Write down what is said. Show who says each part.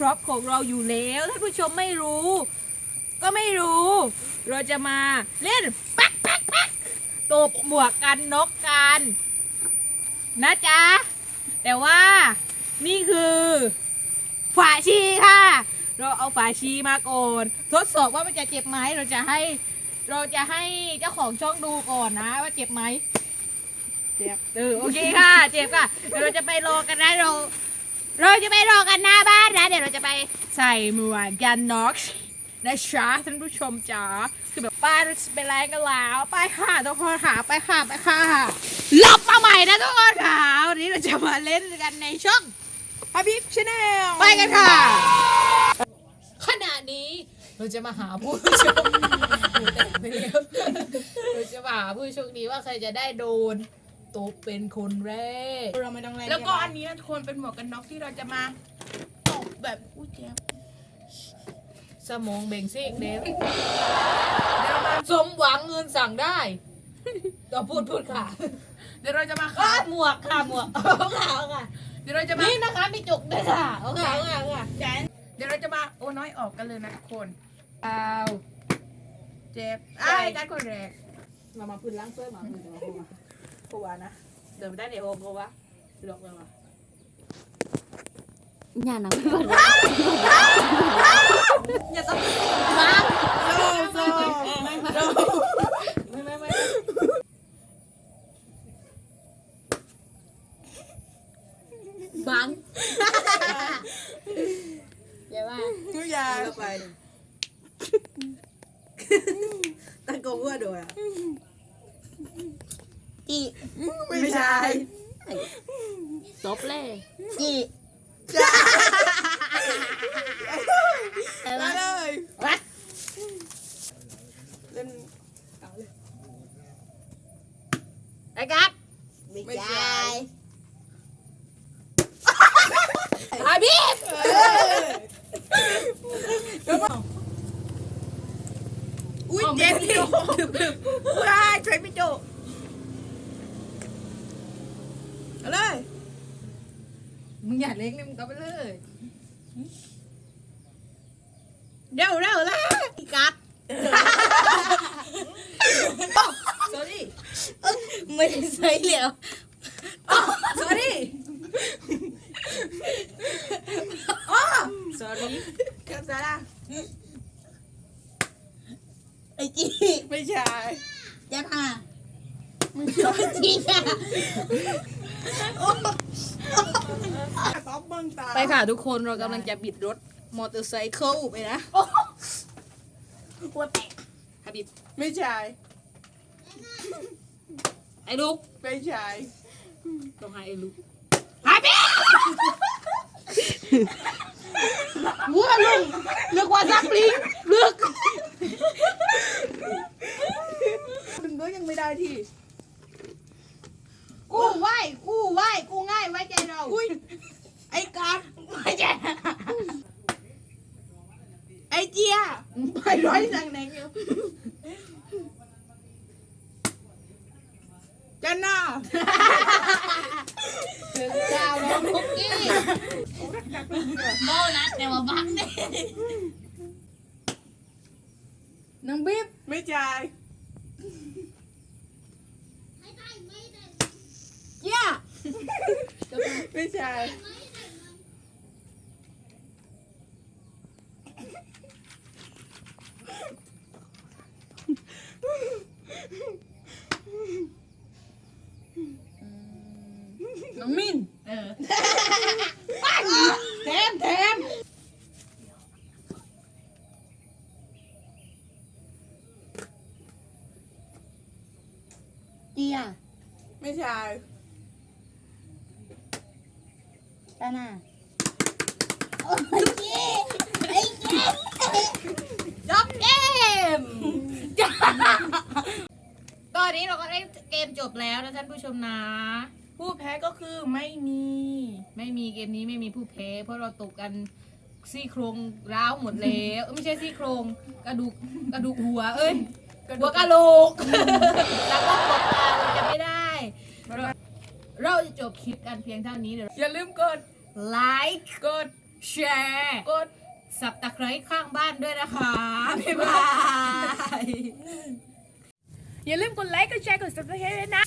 Speaker 1: พร็อพของเราอยู่แล้วท่านผู้ชมไม่รู้ ก็ไม่รู้ เราจะมาเล่นปักปักปักตบหมวกกันนกกันนะจ๊ะ แต่ว่านี่คือฝาชีค่ะ เราเอาฝาชีมาก่อนทดสอบว่ามันจะเจ็บไหมเราจะให้ เราจะให้เจ้าของช่องดูก่อนนะ ว่าเจ็บไหมเจ็บเออโอเคค่ะ เจ็บค่ะเดี๋ยวเราจะไปรอกันนะเรา เราจะไปรอกันหน้าบ้านนะ เดี๋ยวเราจะไปใส่หมวกกันน็อกนะจ๊ะท่านผู้ชมจ๋าคือแบบป้าเราจะไปแรงกันแล้วไปค่ะทุกคนค่ะไปค่ะไปค่ะหลบมาใหม่นะทุกคนค่ะวันนี้เราจะมาเล่นกันในช่อง
Speaker 2: ฮับบี้ชาแนล
Speaker 1: ไปกันค่ะ ขณะนี้เราจะมาหาผู้โชคดีแต่งไปแล้วเราจะมาหาผู้โชคดีว่าใครจะได้โดน ตบเป็นคนแรก
Speaker 2: เราไม่ต้องแรง
Speaker 3: แล้วก็อันนี้นะทุกคนเป็นหมวกกันน็อกที่เราจะมาตบแบบอู้เจ็บ
Speaker 1: สมองเบ่งซีกเดวเดี๋ยวมาสมหวังเงินสั่งได้ต่อพูดพูดค่ะ
Speaker 3: เดี๋ยวเราจะมา
Speaker 1: อะ
Speaker 3: ค่ะ
Speaker 1: หมวกค่ะหมวกเอาค่ะเอาค่ะ
Speaker 3: เดี๋ยวเราจะมา
Speaker 1: นี่นะคะมีจุกด้วยค่ะเอาค่ะเอาค่ะเอาค่ะ
Speaker 3: เดี๋ยวเราจะมาโอ้น้อยออกกันเลยนะทุกคน
Speaker 1: เอา
Speaker 3: เจ็บอ้ายการคนแรก
Speaker 1: มามาพื้นล้างเสื้อมาพื้นจะมาพูดมา พูดว่านะ เดินไปได้เดี๋ยวโฮมเขาวะหลอกเลยว่ะ
Speaker 4: nhà nó
Speaker 1: อย่าต้องมา
Speaker 2: โซ่โซ่
Speaker 1: ไม่ไม่ไม่บังอย่าว่า
Speaker 2: ทุกอย่างไปตั้งกงว่าโดยอะ
Speaker 4: chị
Speaker 2: ไม่ใช่
Speaker 4: tốt lên chị
Speaker 2: มาเลย
Speaker 1: วะ
Speaker 2: เล่น
Speaker 1: ไอ้กัด
Speaker 2: ไม่ใช่
Speaker 1: อาบีบ
Speaker 2: อุ้ยเจ็บพี่โจว้ายช่วยพี่โจเอาเลย
Speaker 1: มึงอย่าเล็กนี่มึงก็ไปเลย
Speaker 2: เร็วเร็วเลยกัด sorry
Speaker 4: mình thấy liệu
Speaker 2: สอรี่อ๋อ sorry ครับซาร่า
Speaker 4: ấy chị
Speaker 2: ไม่ใช่
Speaker 4: chắc à mình nói chị à
Speaker 2: ต๊อบเบิ้งตา
Speaker 1: ไปค่ะ ทุกคนเรากำลังจะบิดรถมอเตอร์ไซค์ไปนะ
Speaker 4: หัวแตก
Speaker 1: ฮาบิบ
Speaker 2: ไม่ใช่
Speaker 1: ไอ้ลูก
Speaker 2: ไม่ใช่
Speaker 1: ต้องหาไอ้ลูกฮาบิบวัวลุงเลือกว่าซักลิงเลือก
Speaker 2: ดึงก็ยังไม่ได้ที่
Speaker 1: กูไหวกูไหวกูง่าย ไว้ใจเรา
Speaker 2: อุ้ยไอ้กัด
Speaker 1: ไม่ใช่
Speaker 2: ไอ้เจียไปร้อยสังแดงอยู่จันน่า
Speaker 1: ถึงเจ้าน้องคุกกี้
Speaker 4: bô nát để mà bắn đi
Speaker 1: น้องบิ๊บ
Speaker 2: ไม่ใช่เจีย ไม่ใช่น้องมิน
Speaker 1: เออ
Speaker 2: แถมแถม
Speaker 4: chị à
Speaker 2: ไม่ใช่
Speaker 4: ta nà ôi chị ấy chị
Speaker 1: จบเกมตอนนี้เราก็เล่นเกมจบแล้วนะท่านผู้ชมนะ
Speaker 3: ผู้แพ้ก็คือไม่มี
Speaker 1: ไม่มีเกมนี้ไม่มีผู้แพ้ เพราะเราตกกันซี่โครงร้าวหมดแล้วเอ้ยไม่ใช่ซี่โครงกระดูกกระดูกหัวเอ้ยหัวกะโหลกแล้วก็ปวดตาเราจะไม่ได้ เรา เราจะ จบคลิปกันเพียงเท่านี้เดี๋ยว
Speaker 2: อย่าลืมกด
Speaker 1: ไลค์
Speaker 2: กด
Speaker 1: แชร์
Speaker 2: กด
Speaker 1: สับตะไคร้ข้างบ้านด้วยนะคะ บ๊ายบาย
Speaker 2: อย่าลืมกดไลค์กดแชร์กด subscribe ด้วยนะ